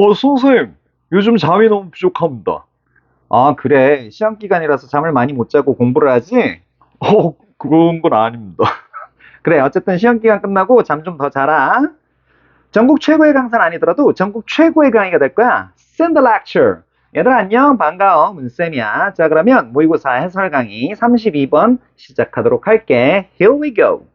어, 선생님, 요즘 잠이 너무 부족합니다. 아, 그래. 시험 기간이라서 잠을 많이 못 자고 공부를 하지? 어, 그런 건 아닙니다. 그래, 어쨌든 시험 기간 끝나고 잠 좀 더 자라. 전국 최고의 강사는 아니더라도 전국 최고의 강의가 될 거야. Send the lecture. 얘들아, 안녕. 반가워. 문쌤이야. 자, 그러면 모의고사 해설 강의 32번 시작하도록 할게. Here we go.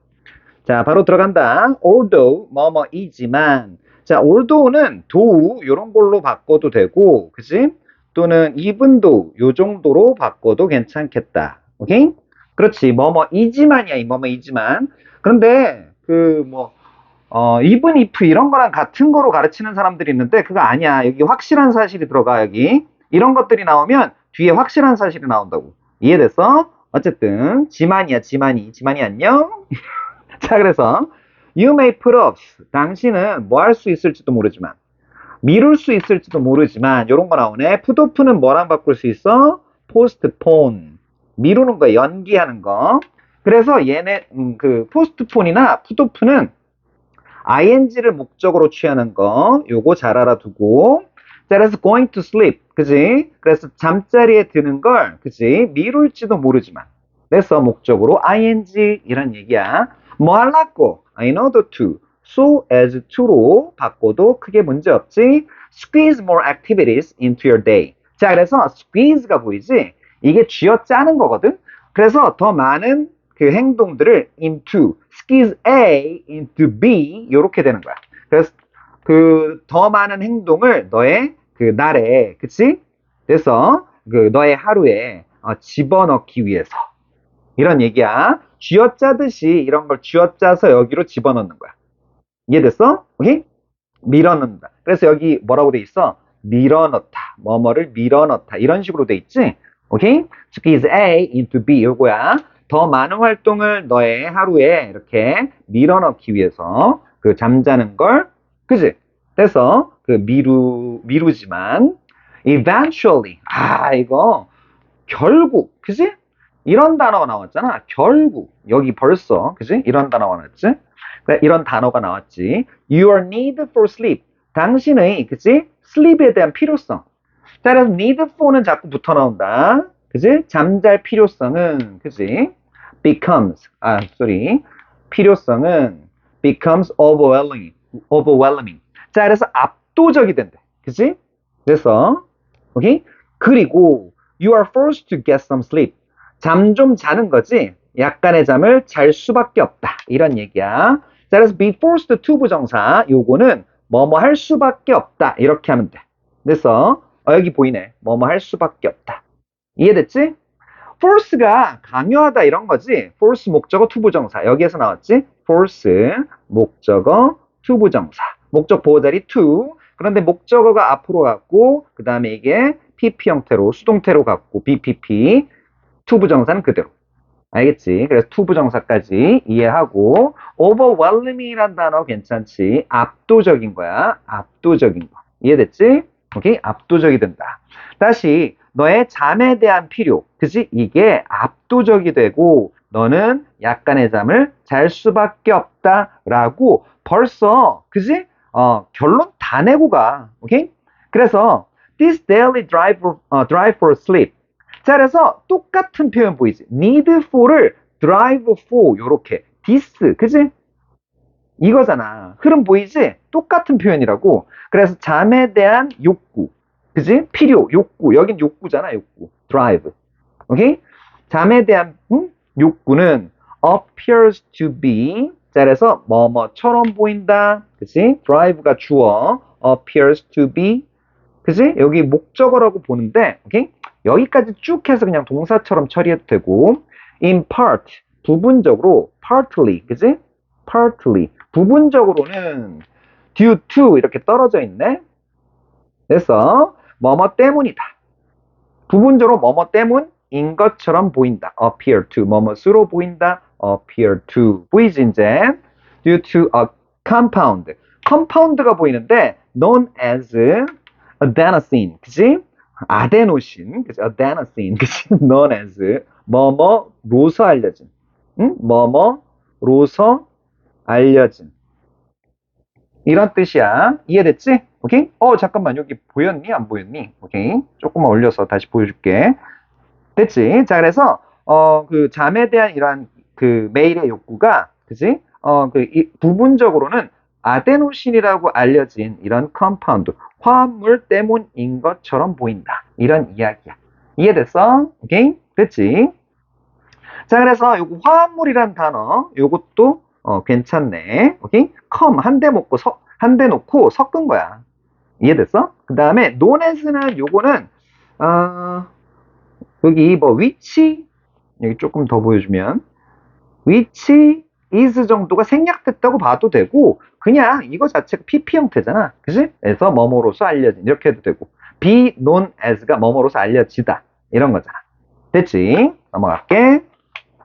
자, 바로 들어간다. although, 뭐뭐이지만. 자, although는 do, 요런 걸로 바꿔도 되고, 그지? 또는 though, 요 정도로 바꿔도 괜찮겠다. 오케이? 그렇지. 뭐뭐 이지만이야, 이 뭐뭐 이지만. 그런데, 그, 뭐, 어, even 이런 거랑 같은 거로 가르치는 사람들이 있는데, 그거 아니야. 여기 확실한 사실이 들어가, 여기. 이런 것들이 나오면 뒤에 확실한 사실이 나온다고. 이해됐어? 어쨌든, 지만이야, 지만이. 지만이 안녕? 자, 그래서, you may put off. 당신은 뭐 할 수 있을지도 모르지만, 미룰 수 있을지도 모르지만, 요런 거 나오네. put off는 뭐랑 바꿀 수 있어? postpone. 미루는 거, 연기하는 거. 그래서 얘네, 음, 그, postpone이나 put off는 ing를 목적으로 취하는 거, 요거 잘 알아두고. 자, 그래서 going to sleep. 그지? 그래서 잠자리에 드는 걸, 그지? 미룰지도 모르지만. 그래서 목적으로 ing 이런 얘기야. 뭐 할라고? The to. so as to로 바꿔도 크게 문제 없지. squeeze more activities into your day. 자, 그래서 squeeze가 보이지? 이게 쥐어 짜는 거거든? 그래서 더 많은 그 행동들을 into, squeeze A into B, 요렇게 되는 거야. 그래서 그 더 많은 행동을 너의 그 날에, 그치? 그래서 그 너의 하루에 어, 집어넣기 위해서. 이런 얘기야. 쥐어짜듯이 이런 걸 쥐어짜서 여기로 집어넣는 거야. 이해됐어? 오케이? 밀어넣는다. 그래서 여기 뭐라고 돼 있어? 밀어넣다. 뭐뭐를 밀어넣다. 이런 식으로 돼 있지? 오케이? squeeze A into B 요거야. 더 많은 활동을 너의 하루에 이렇게 밀어넣기 위해서 그 잠자는 걸, 그지? 그래서 그 미루, 미루지만 eventually. 아, 이거 결국, 그지? 이런 단어가 나왔잖아. 결국. 여기 벌써, 그지? 이런 단어가 나왔지? 이런 단어가 나왔지. Your need for sleep. 당신의, 그지? sleep에 대한 필요성. 자, 그래서 need for는 자꾸 붙어 나온다. 그지? 잠잘 필요성은, 그지? becomes, 아, sorry. 필요성은 becomes overwhelming. overwhelming. 자, 그래서 압도적이 된대. 그지? 그래서, 오케이? 그리고 you are forced to get some sleep. 잠 좀 자는 거지. 약간의 잠을 잘 수밖에 없다. 이런 얘기야. 자, 그래서 be forced to 부정사. 요거는 뭐뭐 할 수밖에 없다. 이렇게 하면 돼. 그래서 어, 여기 보이네. 뭐뭐 할 수밖에 없다. 이해됐지? force가 강요하다 이런 거지. force 목적어 to 부정사. 여기에서 나왔지? force 목적어 to 부정사. 목적 보호자리 to. 그런데 목적어가 앞으로 갔고 그 다음에 이게 pp 형태로 수동태로 갔고 bpp to 부정사는 그대로. 알겠지? 그래서 to 부정사까지 이해하고 overwhelming이란 단어 괜찮지? 압도적인 거야. 압도적인 거. 이해됐지? 오케이? 압도적이 된다. 다시 너의 잠에 대한 필요. 그지? 이게 압도적이 되고 너는 약간의 잠을 잘 수밖에 없다라고 벌써 그지? 어, 결론 다 내고 가. 오케이? 그래서 this daily drive for, 어, drive for sleep. 자, 그래서 똑같은 표현 보이지? need for를 drive for 요렇게 this 그지? 이거잖아. 흐름 보이지? 똑같은 표현이라고. 그래서 잠에 대한 욕구. 그지? 필요, 욕구. 여긴 욕구잖아, 욕구. drive. 오케이? 잠에 대한 음? 욕구는 appears to be. 자, 그래서 뭐뭐처럼 보인다. 그지? drive가 주어. appears to be. 그지? 여기 목적어라고 보는데, 오케이? 여기까지 쭉 해서 그냥 동사처럼 처리해도 되고, in part, 부분적으로, partly, 그지? partly. 부분적으로는 due to 이렇게 떨어져 있네. 그래서 뭐뭐 때문이다. 부분적으로 뭐뭐 때문인 것처럼 보인다. appear to 뭐뭐수로 보인다. appear to 보이지 이제 due to a compound. compound가 보이는데 known as adenosine. 그지? 아데노신. 그지? adenosine. 그지? known as 뭐뭐로서 알려진. 응? 뭐뭐로서 알려진. 이런 뜻이야. 이해됐지? 오케이? 어, 잠깐만. 여기 보였니? 안 보였니? 오케이. 조금만 올려서 다시 보여줄게. 됐지? 자, 그래서, 어, 그 잠에 대한 이러한 그 메일의 욕구가, 그지? 어, 그, 이, 부분적으로는 아데노신이라고 알려진 이런 컴파운드, 화합물 때문인 것처럼 보인다. 이런 이야기야. 이해됐어? 오케이? 됐지? 자, 그래서 요거 화합물이란 단어, 요것도, 어, 괜찮네. 오케이? 컴, 한 대 먹고, 서, 한대 놓고 섞은 거야. 이해됐어? 그 다음에 논에스는 요거는, 어, 여기 뭐, 위치, 여기 조금 더 보여주면, 위치, is 정도가 생략됐다고 봐도 되고, 그냥 이거 자체가 PP 형태잖아. 그지? 그래서 뭐뭐로서 알려진. 이렇게 해도 되고, be known as가 뭐뭐로서 알려지다. 이런 거잖아. 됐지? 넘어갈게.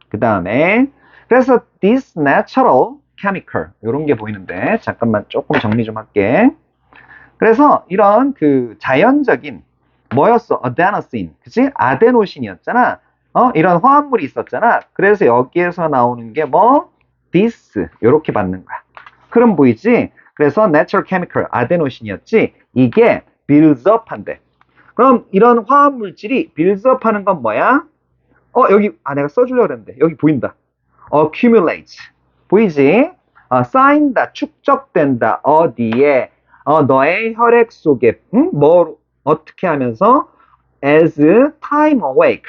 그 다음에, 그래서 this natural chemical, 이런 게 보이는데, 잠깐만 조금 정리 좀 할게. 그래서 이런 그 자연적인, 뭐였어? adenosine. 그치? 아데노신이었잖아. 어, 이런 화합물이 있었잖아. 그래서 여기에서 나오는 게 뭐? This. 요렇게 받는 거야. 그럼 보이지? 그래서 natural chemical, 아데노신이었지? 이게 builds up 한대. 그럼 이런 화합 물질이 builds up 하는 건 뭐야? 어, 여기, 아, 내가 써주려고 그랬는데. 여기 보인다. accumulate. 보이지? 어, 쌓인다, 축적된다. 어디에? 어, 너의 혈액 속에, 응? 뭐, 어떻게 하면서? as time awake.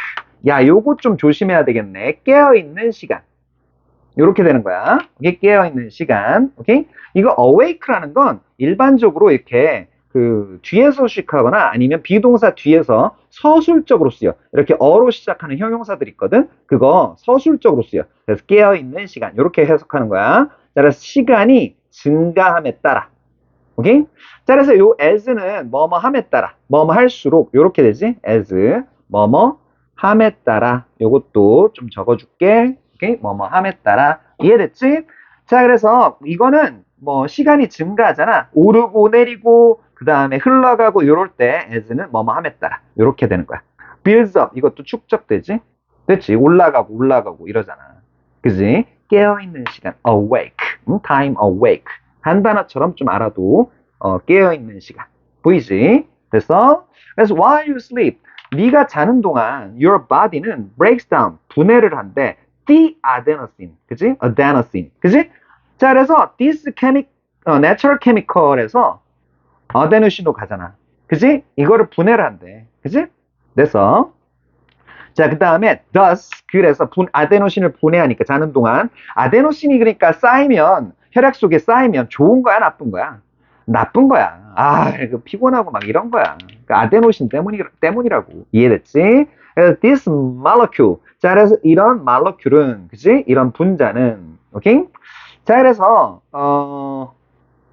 야, 요거 좀 조심해야 되겠네. 깨어있는 시간. 요렇게 되는 거야. 이게 깨어 있는 시간. 오케이? 이거 awake라는 건 일반적으로 이렇게 그 뒤에서 식하거나 아니면 비동사 뒤에서 서술적으로 쓰여. 이렇게 어로 시작하는 형용사들이 있거든. 그거 서술적으로 쓰여. 그래서 깨어 있는 시간 이렇게 해석하는 거야. 자, 그래서 시간이 증가함에 따라. 오케이? 자, 그래서 요 as는 뭐뭐 함에 따라. 뭐뭐 할수록 이렇게 되지. as 뭐뭐 함에 따라. 요것도 좀 적어 줄게. 오케이? 뭐뭐 함에 따라. 이해됐지? 자, 그래서 이거는 뭐 시간이 증가하잖아. 오르고 내리고 그 다음에 흘러가고 이럴 때 as는 뭐뭐 함에 따라 이렇게 되는 거야. builds up 이것도 축적되지. 됐지? 올라가고 올라가고 이러잖아. 그지? 깨어있는 시간 awake, 음, time awake 한 단어처럼 좀 알아도 어, 깨어있는 시간 보이지? 됐어? 그래서 while you sleep 네가 자는 동안 your body는 breaks down 분해를 한대 the adenosine 그지? adenosine 그지? 자 그래서 this chemi, 어, natural chemical에서 아데노신도 가잖아. 그지? 이거를 분해를 한대. 그지? 됐어. 자, 그 다음에 thus 그래서 분, 아데노신을 분해하니까 자는 동안 아데노신이 그러니까 쌓이면 혈액 속에 쌓이면 좋은 거야, 나쁜 거야? 나쁜 거야. 아, 그 피곤하고 막 이런 거야. 그 아데노신 때문이, 때문이라고. 이해됐지? 그래서 this molecule. 자, 그래서 이런 molecule은, 그지? 이런 분자는, 오케이? 자, 그래서, 어,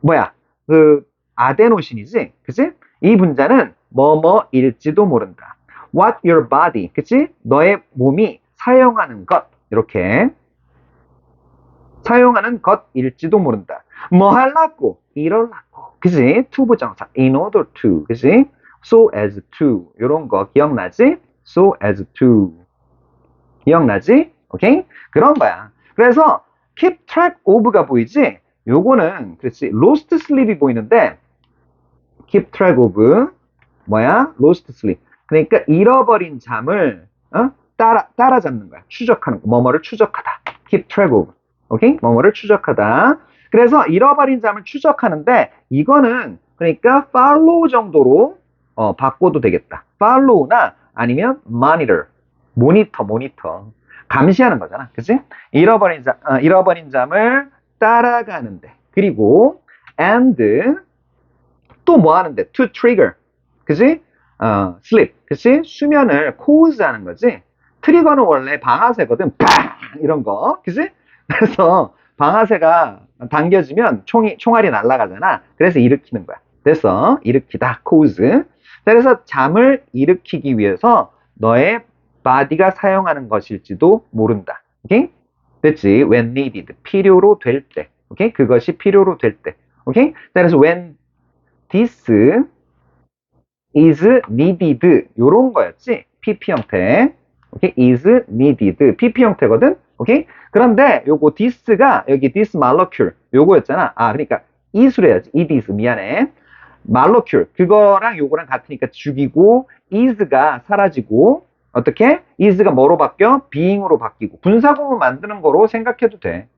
뭐야. 그, 아데노신이지? 그치? 이 분자는 뭐뭐일지도 모른다. What your body, 그치? 너의 몸이 사용하는 것, 이렇게. 사용하는 것일지도 모른다. 뭐 하려고? 이럴라고. 그치? to 부정사, in order to, 그치? So as to, 요런 거 기억나지? so as to. 기억나지? 오케이? 그런 거야. 그래서 keep track of가 보이지? 요거는, 그렇지. lost sleep이 보이는데, keep track of 뭐야? lost sleep. 그러니까 잃어버린 잠을 어? 따라 따라잡는 거야. 추적하는 거. 뭐뭐를 추적하다. keep track of. 오케이? 뭐뭐를 추적하다. 그래서 잃어버린 잠을 추적하는데 이거는 그러니까 follow 정도로 어, 바꿔도 되겠다. follow나 아니면 monitor. 모니터, 모니터. 감시하는 거잖아. 그치? 잃어버린 잠, 어, 잃어버린 잠을 따라가는데. 그리고 and 또 뭐 하는데? to trigger. 그지? 어, sleep. 그치? 수면을 cause 하는 거지. 트리거는 원래 방아쇠거든. 팡! 이런 거. 그지? 그래서 방아쇠가 당겨지면 총이, 총알이 날아가잖아. 그래서 일으키는 거야. 됐어. 일으키다. cause. 자, 그래서 잠을 일으키기 위해서 너의 바디가 사용하는 것일지도 모른다. 오케이? 됐지? when needed. 필요로 될 때. 오케이? 그것이 필요로 될 때. 오케이? 자, 그래서 when this is needed 요런 거였지 PP 형태 오케이 is needed PP 형태거든 오케이 그런데 요거 this가 여기 this molecule 요거였잖아 아 그러니까 이수로 해야지 it is 미안해 molecule 그거랑 요거랑 같으니까 죽이고 is가 사라지고 어떻게? is가 뭐로 바뀌어? being으로 바뀌고 분사구문 만드는 거로 생각해도 돼.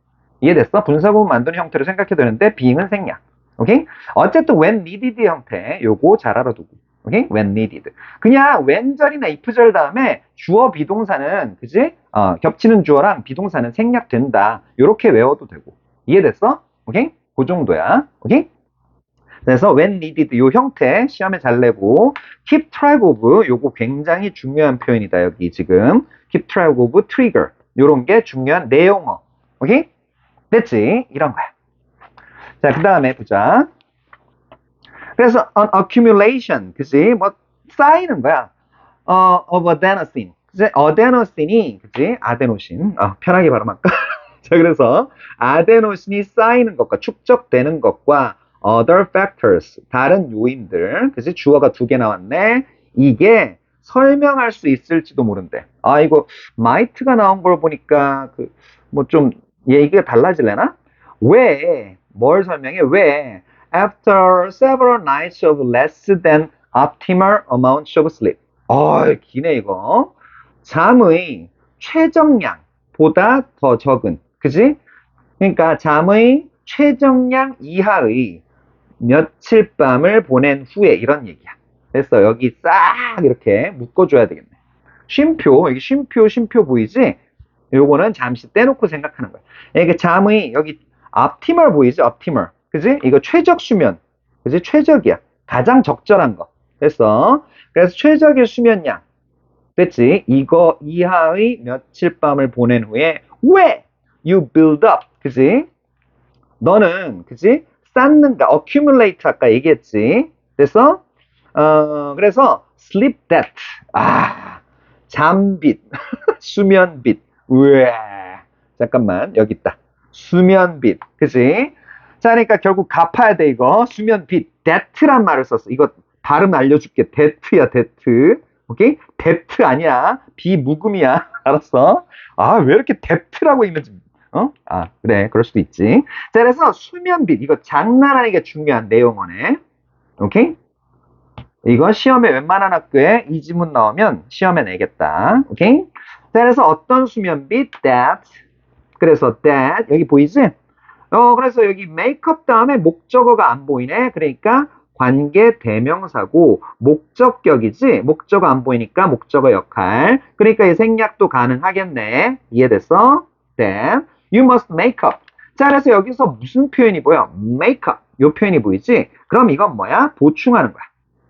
이해됐어? 분사구문 만드는 형태로 생각해도 되는데 being은 생략. 오케이? 어쨌든 when needed 형태 요거 잘 알아두고. 오케이? when needed. 그냥 when절이나 if절 다음에 주어 비동사는 그지? 어, 겹치는 주어랑 비동사는 생략된다. 요렇게 외워도 되고. 이해됐어? 오케이? 그 정도야. 오케이? 그래서 when needed 요 형태 시험에 잘 내고 keep track of 요거 굉장히 중요한 표현이다. 여기 지금 keep track of trigger 요런 게 중요한 내용어. 오케이? 됐지? 이런 거야. 자, 그 다음에 보자. 그래서 an accumulation, 그지? 뭐 쌓이는 거야. 어, of adenosine. 그지? adenosine이, 그지? 아데노신. 어, 편하게 발음할까? 자, 그래서 아데노신이 쌓이는 것과 축적되는 것과 other factors, 다른 요인들, 그지? 주어가 두 개 나왔네. 이게 설명할 수 있을지도 모른대. 아, 이거 might가 나온 걸 보니까 그 뭐 좀 얘기가 달라질래나? 왜, 뭘 설명해? 왜 after several nights of less than optimal amounts of sleep. 어, 기네 이거. 잠의 최정량보다 더 적은, 그지? 그러니까 잠의 최정량 이하의 며칠 밤을 보낸 후에 이런 얘기야. 됐어. 여기 싹 이렇게 묶어줘야 되겠네. 쉼표, 여기 쉼표, 쉼표 보이지? 요거는 잠시 떼놓고 생각하는 거야. 이게 잠의 여기 optimal 보이지? optimal. 그지? 이거 최적 수면. 그지? 최적이야. 가장 적절한 거. 됐어. 그래서 최적의 수면량. 됐지? 이거 이하의 며칠 밤을 보낸 후에 왜 you build up. 그지? 너는 그지? 쌓는가 accumulate 아까 얘기했지. 됐어? 어, 그래서 sleep debt. 아, 잠빚. 수면빚. 우와. 잠깐만. 여기 있다. 수면빚. 그지? 자, 그러니까 결국 갚아야 돼, 이거. 수면빚. debt란 말을 썼어. 이거 발음 알려줄게. debt야, debt. 오케이? debt 아니야. 비무금이야. 알았어? 아, 왜 이렇게 debt라고 있는지. 어? 아, 그래. 그럴 수도 있지. 자, 그래서 수면빚. 이거 장난 아니게 중요한 내용어네. 오케이? 이거 시험에 웬만한 학교에 이 지문 나오면 시험에 내겠다. 오케이? 자, 그래서 어떤 수면빛? that. 그래서 that. 여기 보이지? 어, 그래서 여기 메이크업 다음에 목적어가 안 보이네. 그러니까 관계 대명사고 목적격이지? 목적어 안 보이니까 목적어 역할. 그러니까 이 생략도 가능하겠네. 이해됐어? that. You must make up. 자, 그래서 여기서 무슨 표현이 보여? make up. 요 표현이 보이지? 그럼 이건 뭐야? 보충하는 거야.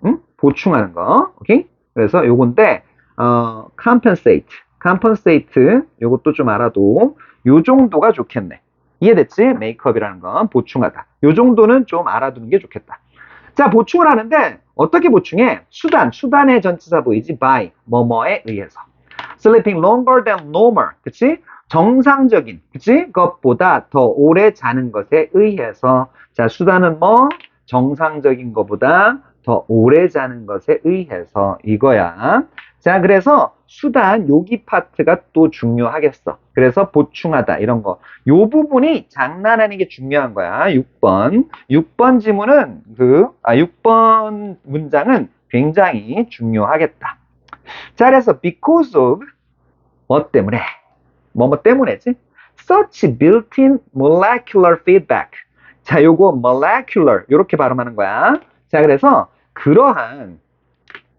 응? 보충하는 거. 오케이? 그래서 요건데, 어, compensate. compensate. 요것도 좀 알아도 요 정도가 좋겠네. 이해됐지? 메이크업이라는 건 보충하다. 요 정도는 좀 알아두는 게 좋겠다. 자, 보충을 하는데 어떻게 보충해? 수단, 수단의 전치사 보이지? by, 뭐뭐에 의해서. sleeping longer than normal. 그치? 정상적인, 그치? 것보다 더 오래 자는 것에 의해서. 자, 수단은 뭐? 정상적인 것보다 더 오래 자는 것에 의해서 이거야. 자, 그래서 수단 여기 파트가 또 중요하겠어. 그래서 보충하다 이런 거. 요 부분이 장난 아니게 중요한 거야. 6번. 6번 지문은 그 아, 6번 문장은 굉장히 중요하겠다. 자, 그래서 because of 뭐 때문에 뭐뭐 때문에지? Such built-in molecular feedback. 자, 요거 molecular 이렇게 발음하는 거야. 자, 그래서 그러한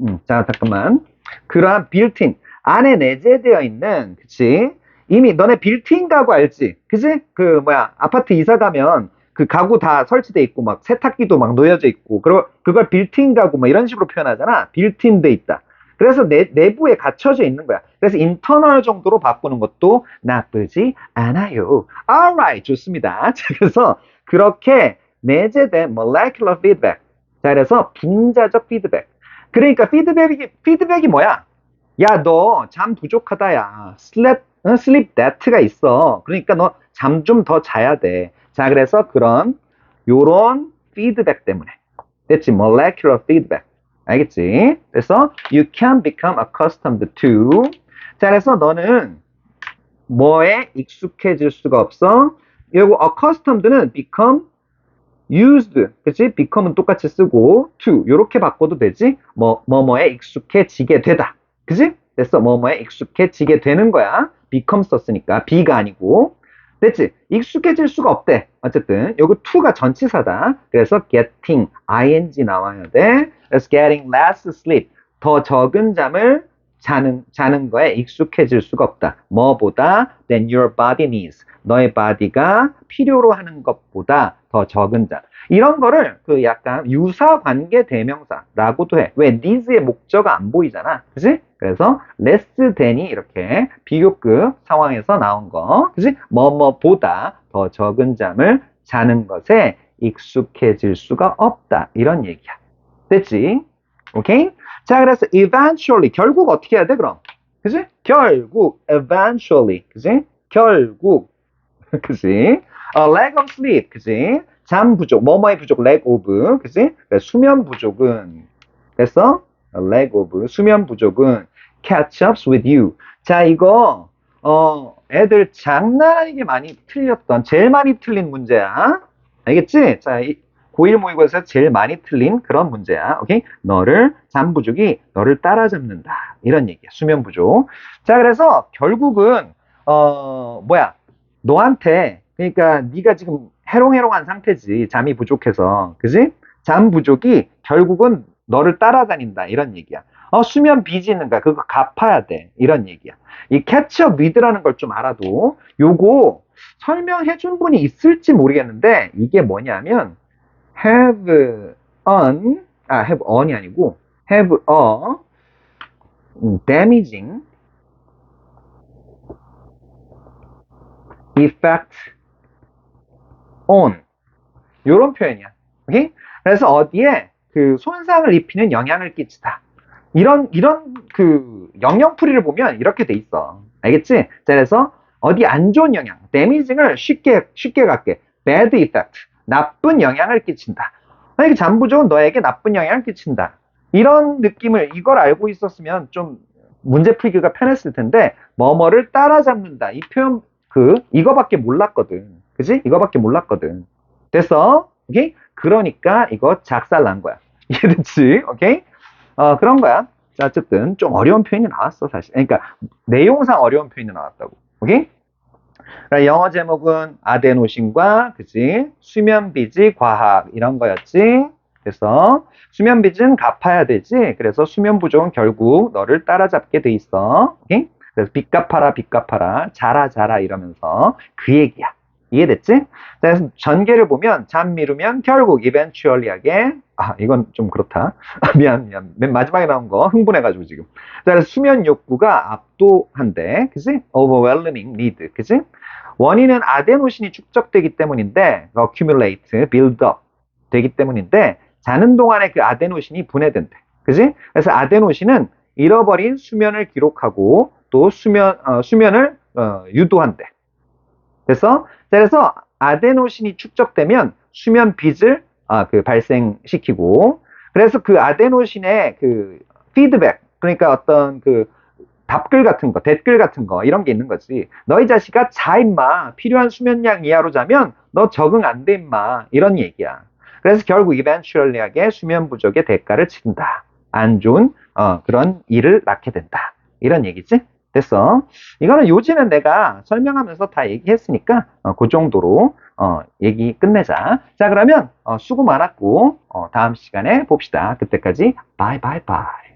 음, 자, 잠깐만. 그러한 빌트인 안에 내재되어 있는 그치? 이미 너네 빌트인 가구 알지? 그치? 그 뭐야 아파트 이사 가면 그 가구 다 설치돼 있고 막 세탁기도 막 놓여져 있고 그러, 그걸 빌트인 가구 막 이런 식으로 표현하잖아. 빌트인 돼 있다. 그래서 내, 내부에 갖춰져 있는 거야. 그래서 인터널 정도로 바꾸는 것도 나쁘지 않아요. alright, 좋습니다. 자, 그래서 그렇게 내재된 molecular feedback. 자, 그래서 분자적 피드백. 그러니까 피드백이, 피드백이 뭐야? 야, 너 잠 부족하다, 야. sleep, 어, sleep debt가 있어. 그러니까 너 잠 좀 더 자야 돼. 자, 그래서 그런, 요런 피드백 때문에. 됐지? molecular feedback. 알겠지? 그래서 you can become accustomed to. 자, 그래서 너는 뭐에 익숙해질 수가 없어? 요거 accustomed는 become used, 그치? become은 똑같이 쓰고 to 요렇게 바꿔도 되지. 뭐 뭐뭐에 익숙해지게 되다. 그치? 됐어. 뭐뭐에 익숙해지게 되는 거야. become 썼으니까 be가 아니고. 됐지? 익숙해질 수가 없대. 어쨌든 요거 to가 전치사다. 그래서 getting ing 나와야 돼. 그래서 getting less sleep. 더 적은 잠을 자는 자는 거에 익숙해질 수가 없다. 뭐보다 than your body needs. 너의 body가 필요로 하는 것보다 더 적은 잠. 이런 거를 그 약간 유사 관계 대명사라고도 해. 왜 needs의 목적가 안 보이잖아. 그지? 그래서 less than이 이렇게 비교급 상황에서 나온 거. 그지? 뭐뭐보다 더 적은 잠을 자는 것에 익숙해질 수가 없다. 이런 얘기야. 됐지? 오케이? 자, 그래서 eventually 결국 어떻게 해야 돼, 그럼? 그지? 결국 eventually. 그지? 결국. 그지? A lack of sleep. 그지? 잠 부족. 뭐뭐의 부족. lack of. 그지? 수면 부족은 됐어? A lack of. 수면 부족은 catch ups with you. 자, 이거 어, 애들 장난 아니게 많이 틀렸던 제일 많이 틀린 문제야. 알겠지? 자, 이 고1 모의고사에서 제일 많이 틀린 그런 문제야. 오케이? 너를 잠 부족이 너를 따라잡는다. 이런 얘기야. 수면 부족. 자, 그래서 결국은 어, 뭐야? 너한테 그러니까 네가 지금 해롱해롱한 상태지. 잠이 부족해서. 그지? 잠 부족이 결국은 너를 따라다닌다. 이런 얘기야. 어, 수면 빚이 있는가? 그거 갚아야 돼. 이런 얘기야. 이 캐치업 위드라는 걸 좀 알아도 요거 설명해 준 분이 있을지 모르겠는데 이게 뭐냐면 have on 아 have on이 아니고 have a 음, damaging effect on 요런 표현이야. 오케이? 그래서 어디에 그 손상을 입히는 영향을 끼치다. 이런 이런 그 영영풀이를 보면 이렇게 돼 있어. 알겠지? 자, 그래서 어디 안 좋은 영향, 데미징을 쉽게 쉽게 갖게 bad effect, 나쁜 영향을 끼친다. 만약에 잠부족은 너에게 나쁜 영향을 끼친다. 이런 느낌을 이걸 알고 있었으면 좀 문제 풀기가 편했을 텐데 뭐뭐를 따라잡는다. 이 표현 그 이거밖에 몰랐거든. 그지? 이거밖에 몰랐거든. 됐어? 오케이? 그러니까 이거 작살 난 거야. 이해됐지? 오케이? 어, 그런 거야. 자, 어쨌든 좀 어려운 표현이 나왔어, 사실. 그러니까 내용상 어려운 표현이 나왔다고. 오케이? 그러니까 영어 제목은 아데노신과 그지? 수면비지 과학 이런 거였지. 그래서 수면빚은 갚아야 되지. 그래서 수면 부족은 결국 너를 따라잡게 돼 있어. 오케이? 그래서 빚 갚아라, 빚 갚아라, 자라, 자라 이러면서 그 얘기야. 이해됐지? 자, 그래서 전개를 보면 잠 미루면 결국 eventually하게 아 이건 좀 그렇다. 아, 미안 미안 맨 마지막에 나온 거 흥분해가지고 지금. 자, 수면 욕구가 압도한데, 그지? overwhelming need, 그지? 원인은 아데노신이 축적되기 때문인데 accumulate, build up 되기 때문인데 자는 동안에 그 아데노신이 분해된대. 그지? 그래서 아데노신은 잃어버린 수면을 기록하고 또 수면 어, 수면을 어, 유도한대. 그래서 그래서 아데노신이 축적되면 수면 빚을 아, 그 발생시키고 그래서 그 아데노신의 그 피드백 그러니까 어떤 그 답글 같은 거, 댓글 같은 거 이런 게 있는 거지. 너희 자식아 자 임마 필요한 수면량 이하로 자면 너 적응 안 돼 임마 이런 얘기야. 그래서 결국 eventually하게 수면 부족의 대가를 치른다. 안 좋은 어, 그런 일을 낳게 된다. 이런 얘기지. 됐어. 이거는 요지는 내가 설명하면서 다 얘기했으니까 어, 그 정도로 어, 얘기 끝내자. 자 그러면 어, 수고 많았고 어, 다음 시간에 봅시다. 그때까지 바이 바이 바이.